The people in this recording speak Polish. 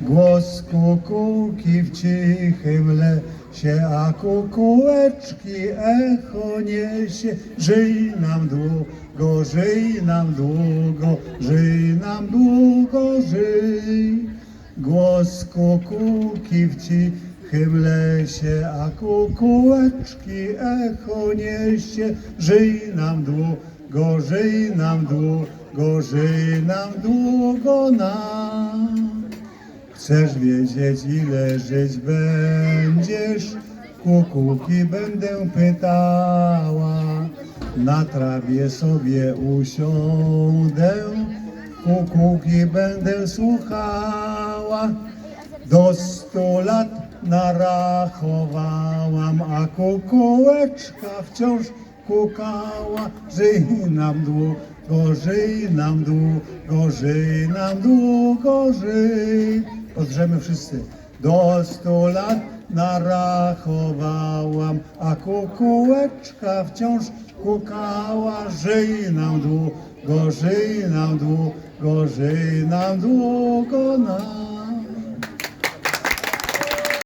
Głos kukułki w cichym lesie, a kukułeczki echo niesie. Żyj nam długo, żyj nam długo, żyj nam długo, żyj. Głos kukułki w cichym lesie, a kukułeczki echo niesie. Żyj nam długo, żyj nam długo, żyj nam długo nam. Chcesz wiedzieć, ile żyć będziesz? Kukułki będę pytała. Na trawie sobie usiądę, kukułki będę słuchała. Do stu lat narachowałam, a kukułeczka wciąż kukała. Żyj nam długo, żyj nam długo, żyj nam długo, żyj. Podrzemy wszyscy. Do stu lat narachowałam, a kukułeczka wciąż kukała. Żyj nam długo, żyj nam długo, żyj nam długo nam.